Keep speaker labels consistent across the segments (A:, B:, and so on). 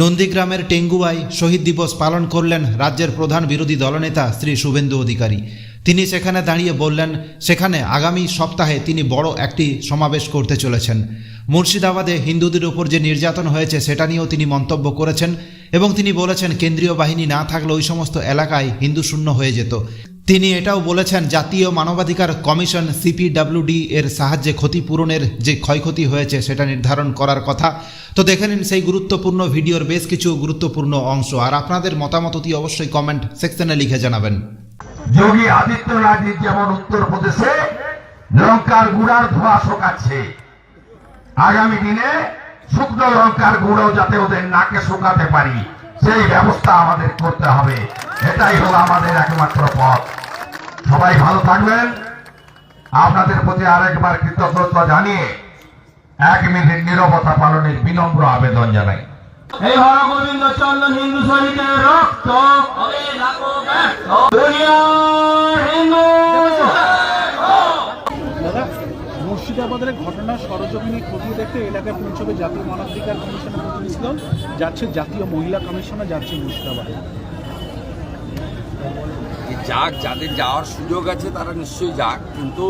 A: নন্দীগ্রামের টেঙ্গুয়ায় শহীদ দিবস পালন করলেন রাজ্যের প্রধান বিরোধী দলনেতা শ্রী শুভেন্দু অধিকারী। তিনি সেখানে দাঁড়িয়ে বললেন, সেখানে আগামী সপ্তাহে তিনি বড় একটি সমাবেশ করতে চলেছেন। মুর্শিদাবাদে হিন্দুদের উপর যে নির্যাতন হয়েছে সেটা নিয়েও তিনি মন্তব্য করেছেন এবং তিনি বলেছেন, কেন্দ্রীয় বাহিনী না থাকলে ওই সমস্ত এলাকায় হিন্দু শূন্য হয়ে যেত। তিনি এটাও বলেছেন, জাতীয় মানবাধিকার কমিশন সিপিডাব্লিউডি এর সাহায্যে ক্ষতিপূরণের যে ক্ষয়ক্ষতি হয়েছে সেটা নির্ধারণ করার কথা। তো দেখে নিন সেই গুরুত্বপূর্ণ ভিডিওর বেশ কিছু গুরুত্বপূর্ণ অংশ। আর আপনাদের মতামত অতি অবশ্যই কমেন্ট সেকশনে লিখে জানাবেন।
B: যোগী আদিত্যনাথের যেমন উত্তরপ্রদেশে, লঙ্কার গুড়ার ধোঁয়া শোকাচ্ছে। আগামী দিনে শুকনো লঙ্কার গুঁড়ো যাতে ওদের নাকে শুকাতে পারি। সেই ব্যবস্থা আমাদের করতে হবে। এটাই হলো আমাদের একমাত্র পথ। সবাই ভালো থাকবেন। আপনাদের প্রতি আরেকবার কৃতজ্ঞতা জানিয়ে এক মিনিট নিরবতা পালনের বিনম্র আবেদন জানাই।
C: এই হরগোবিন্দ চন্দ্র হিন্দু শহীদের রক্ত। দুনিয়ার হিন্দু
D: মুর্শিদাবাদের ঘটনা সরজমিনে খতিয়ে দেখতে এলাকায় পৌঁছবে জাতীয় মানবাধিকার কমিশনের প্রতিনিধি যাচ্ছে জাতীয় মহিলা কমিশনে যাচ্ছে মুর্শিদাবাদে।
E: যাক, যাদের যাওয়ার সুযোগ আছে তারা নিশ্চয়ই যাক, কিন্তু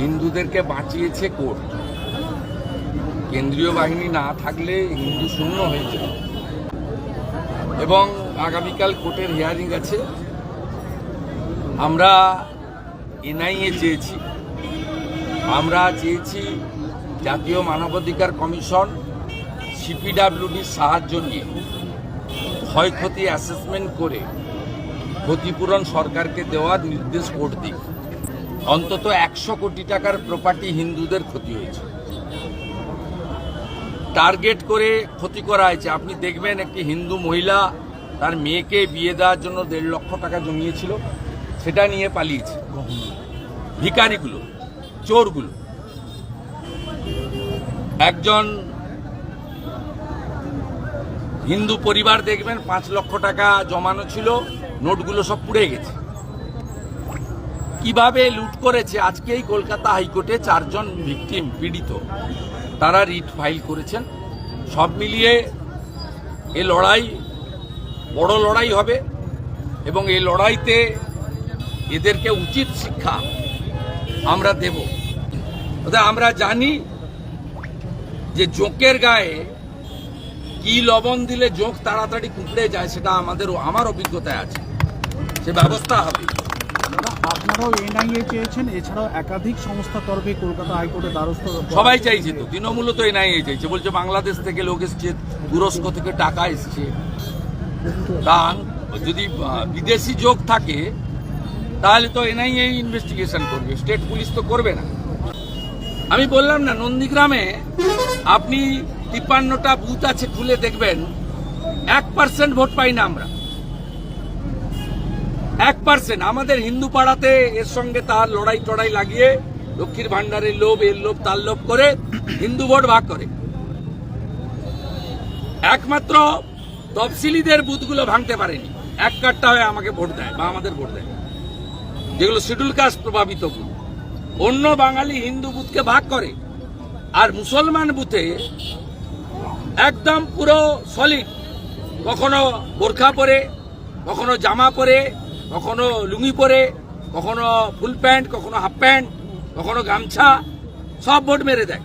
E: হিন্দুদেরকে বাঁচিয়েছে কোর্ট। কেন্দ্রীয় বাহিনী না থাকলে হিন্দু শূন্য হয়েছে এবং আগামীকাল কোর্টের হিয়ারিং আছে। আমরা এনআইএ চেয়েছি। আমরা চেয়েছি জাতীয় মানবাধিকার কমিশন সিপিডাব্লিউডির সাহায্য নিয়ে ক্ষয়ক্ষতি অ্যাসেসমেন্ট করে ক্ষতিপূরণ সরকারকে দেওয়ার নির্দেশ কোর্ট দিক। অন্তত একশো কোটি টাকার প্রপার্টি হিন্দুদের ক্ষতি হয়েছে। টার্গেট করে ক্ষতি করা হয়েছে। আপনি দেখবেন একটি হিন্দু মহিলা তার মেয়েকে বিয়ে দেওয়ার জন্য দেড় লক্ষ টাকা জমিয়েছিল, সেটা নিয়ে পালিয়েছে। ভিকারিগুলো চোরগুলো। একজন হিন্দু পরিবার দেখবেন, পাঁচ লক্ষ টাকা জমানো ছিল, নোটগুলো সব পুড়ে গেছে। কীভাবে লুট করেছে? আজকেই কলকাতা হাইকোর্টে চারজন ভিকটিম পীড়িত। তারা রিট ফাইল করেছেন। সব মিলিয়ে এ লড়াই বড় লড়াই হবে এবং এই লড়াইতে এদেরকে উচিত শিক্ষা আমরা দেব। আমরা জানি যে জোঁকের গায়ে কি লবণ দিলে জোঁক তাড়াতাড়ি কুকড়ে যায় সেটা আমাদের আমার অভিজ্ঞতায় আছে। সে ব্যবস্থা হবে।
D: আপনারাও এনআইএ চেয়েছেন এছাড়াও একাধিক সংস্থার তরফে কলকাতা হাইকোর্টের দ্বারস্থ
E: সবাই চাইছে তো তৃণমূলও তো এনআইএ চাইছে। বলছে বাংলাদেশ থেকে লোক এসছে তুরস্ক থেকে টাকা এসছে। তা যদি বিদেশি যোগ থাকে তাহলে তো এনআইএ ইনভেস্টিগেশন করবে। স্টেট পুলিশ তো করবে না। আমি বললাম না, নন্দীগ্রামে আপনি তিপ্পান্নটা বুথ আছে, খুলে দেখবেন। এক পার্সেন্ট ভোট পাই না আমরা। এক পার্সেন্ট আমাদের হিন্দু পাড়াতে এর সঙ্গে তার লড়াই টড়াই লাগিয়ে লক্ষ্মীর ভান্ডারের লোভ, এর লোভ, তার লোভ করে হিন্দু ভোট ভাগ করে। একমাত্র তফসিলিদের বুথগুলো ভাঙতে পারেনি। এক কাটটা হয়ে আমাকে ভোট দেয় বা আমাদের ভোট দেয়। যেগুলো শিডিউল কাস্ট প্রভাবিত বুথ অন্য বাঙালি হিন্দু বুথকে ভাগ করে, আর মুসলমান বুথে একদম পুরো সলিড কখনো বোরখা পরে, কখনো জামা পরে, কখনো লুঙ্গি পরে, কখনো ফুল প্যান্ট, কখনো হাফ প্যান্ট, কখনো গামছা, সব ভোট মেরে দেয়।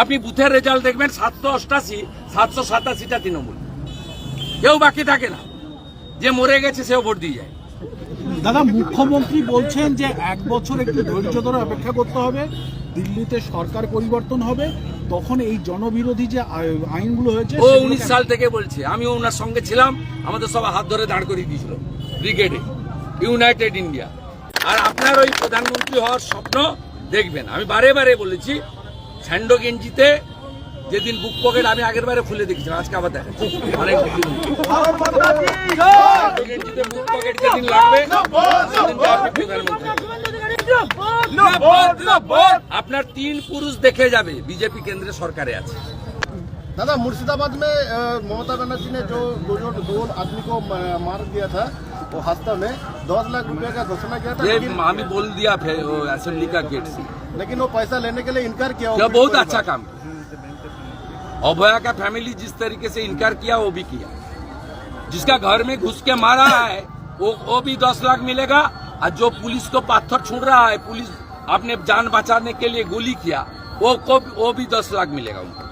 E: আপনি বুথের রেজাল্ট দেখবেন সাতশো অষ্টাশি, সাতশো সাতাশিটা তৃণমূল। কেউ বাকি থাকে না। যে মরে গেছে সেও ভোট দিয়ে যায়।
D: দাদা মুখ্যমন্ত্রী বলছেন যে এক বছর একটু ধৈর্য ধরে অপেক্ষা করতে হবে দিল্লিতে সরকার পরিবর্তন হবে তখন এই জনবিরোধী যে আইনগুলো হয়েছে
E: ও উনিশ সাল থেকে বলছে। আমিও ওনার সঙ্গে ছিলাম আমাদের সব হাত ধরে দাঁড় করিয়ে দিয়েছিল ব্রিগেডে ইউনাইটেড ইন্ডিয়া। আর আপনার ওই প্রধানমন্ত্রী হওয়ার স্বপ্ন দেখবেন। আমি বারে বারে বলেছি স্যান্ডো গেঞ্জিতে যেদিন বুক পকেট আমি আগের বারে খুলে দেখেছিলাম আজকে আবার দেখাচ্ছি অনেক দিন। স্যান্ডো গেঞ্জিতে বুক পকেট যেদিন লাগবে সেদিনকে আপনি প্রধানমন্ত্রী আপনার তিন পুরুষ দেখে যাবে বিজেপি কেন্দ্রে সরকারে আছে
F: दादा मुर्शिदाबाद में अ, ममता बनर्जी ने जो दो जो दो आदमी को म- मार दिया था वो हादसा में दस लाख रुपए का घोषणा किया था
E: ये
F: लेकिन,
E: हमें बोल दिया फिर वो असेंबली का गेट से
F: लेकिन वो पैसा लेने के लिए इनकार किया
E: यह बहुत अच्छा काम किया अभया का फैमिली जिस तरीके से इनकार किया, वो भी किया। जिसका घर में घुस के मारा है, वो वो भी दस लाख मिलेगा। और जो पुलिस को पत्थर छोड़ रहा है, पुलिस अपने जान बचाने के लिए गोली किया, वो को, वो भी दस लाख मिलेगा उनको।